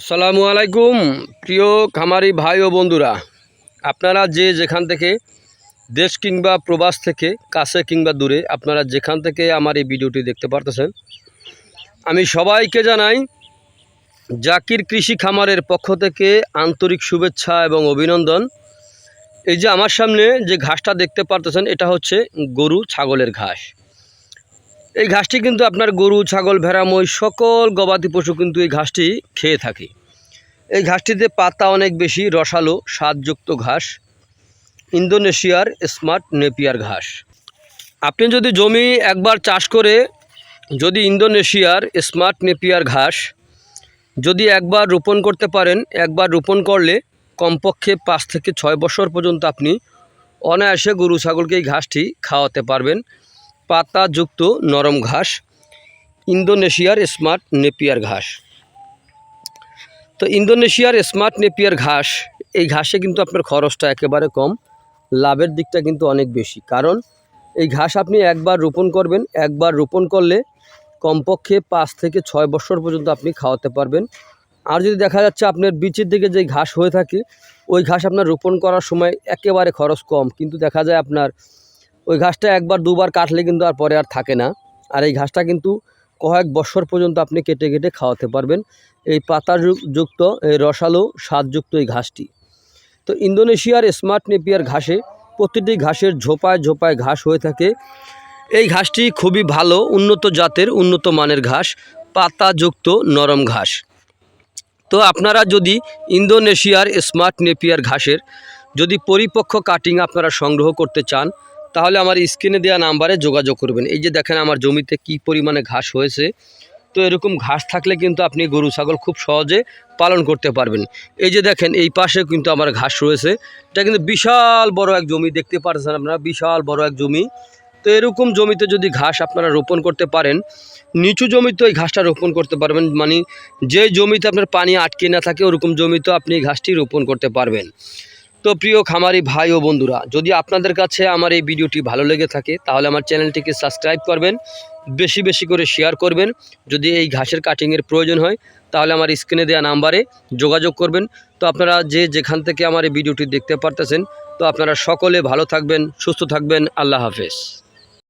আসসালামু আলাইকুম, প্রিয় খামারি ভাই ও বন্ধুরা। আপনারা যে যেখান থেকে দেশ কিংবা প্রবাস থেকে, কাছে কিংবা দূরে, আপনারা যেখান থেকে আমার এই ভিডিওটি দেখতে পারতেছেন, আমি সবাইকে জানাই জাকির কৃষি খামারের পক্ষ থেকে আন্তরিক শুভেচ্ছা এবং অভিনন্দন। এই যে আমার সামনে যে ঘাসটা দেখতে পারতেছেন, এটা হচ্ছে গরু ছাগলের ঘাস। এই ঘাসটি কিন্তু আপনার গরু, ছাগল, ভেড়া মই সকল গবাদি পশু কিন্তু এই ঘাসটি খেয়ে থাকে। এই ঘাসটিতে পাতা অনেক বেশি, রসালো, স্বাদযুক্ত ঘাস। ইন্দোনেশিয়ার স্মার্ট নেপিয়ার ঘাস। আপনি যদি জমি একবার চাষ করে যদি ইন্দোনেশিয়ার স্মার্ট নেপিয়ার ঘাস যদি একবার রোপণ করতে পারেন, একবার রোপণ করলে কমপক্ষে পাঁচ থেকে ছয় বছর পর্যন্ত আপনি অনায়াসে গরু, ছাগলকে এই ঘাসটি খাওয়াতে পারবেন। পাতাযুক্ত নরম ঘাস, ইন্দোনেশিয়ার স্মার্ট নেপিয়ার ঘাস। তো ইন্দোনেশিয়ার স্মার্ট নেপিয়ার ঘাস, এই ঘাসে কিন্তু আপনার খরচটা একেবারে কম, লাভের দিকটা কিন্তু অনেক বেশি। কারণ এই ঘাস আপনি একবার রোপণ করবেন, একবার রোপণ করলে কমপক্ষে পাঁচ থেকে ছয় বছর পর্যন্ত আপনি খাওয়াতে পারবেন। আর যদি দেখা যাচ্ছে আপনার বিচের দিকে যে ঘাস হয়ে থাকে, ওই ঘাস আপনার রোপণ করার সময় একেবারে খরচ কম। কিন্তু দেখা যায় আপনার ওই ঘাসটা একবার দুবার কাটলে কিন্তু আর পরে আর থাকে না। আর এই ঘাসটা কিন্তু কয়েক বছর পর্যন্ত আপনি কেটে কেটে খাওয়াতে পারবেন। এই পাতা যুক্ত এই রসালো স্বাদযুক্ত এই ঘাসটি। তো ইন্দোনেশিয়ার স্মার্ট নেপিয়ার ঘাসে প্রতিটি ঘাসের ঝোপায় ঝোপায় ঘাস হয়ে থাকে। এই ঘাসটি খুবই ভালো, উন্নত জাতের, উন্নত মানের ঘাস, পাতাযুক্ত নরম ঘাস। তো আপনারা যদি ইন্দোনেশিয়ার স্মার্ট নেপিয়ার ঘাসের যদি পরিপক্ক কাটিং আপনারা সংগ্রহ করতে চান তাহলে আমার স্ক্রিনে দেওয়া নাম্বারে যোগাযোগ করবেন। এই যে দেখেন আমার জমিতে কি পরিমাণে ঘাস হয়েছে। তো এরকম ঘাস থাকলে কিন্তু আপনি গরু, ছাগল খুব সহজে পালন করতে পারবেন। এই যে দেখেন, এই পাশে কিন্তু আমার ঘাস রয়েছে। এটা কিন্তু বিশাল বড় এক জমি, দেখতে পাচ্ছেন আপনারা, বিশাল বড় এক জমি। তো এরকম জমিতে যদি ঘাস আপনারা রোপণ করতে পারেন, নিচু জমিতে ওই ঘাসটা রোপণ করতে পারবেন। মানে যে জমিতে আপনার পানি আটকে না থাকে, ওরকম জমিতে আপনি ঘাসটি রোপণ করতে পারবেন। তো প্রিয় খামারি ভাই ও বন্ধুরা, যদি আপনাদের কাছে আমার এই ভিডিওটি ভালো লেগে থাকে, তাহলে আমার চ্যানেলটিকে সাবস্ক্রাইব করবেন, বেশি বেশি করে শেয়ার করবেন। যদি এই ঘাসের কাটিংয়ের প্রয়োজন হয়, তাহলে আমার স্ক্রিনে দেওয়া নাম্বারে যোগাযোগ করবেন। তো আপনারা যে যেখান থেকে আমার এই ভিডিওটি দেখতে পারতেছেন, তো আপনারা সকলে ভালো থাকবেন, সুস্থ থাকবেন, আল্লাহ হাফেজ।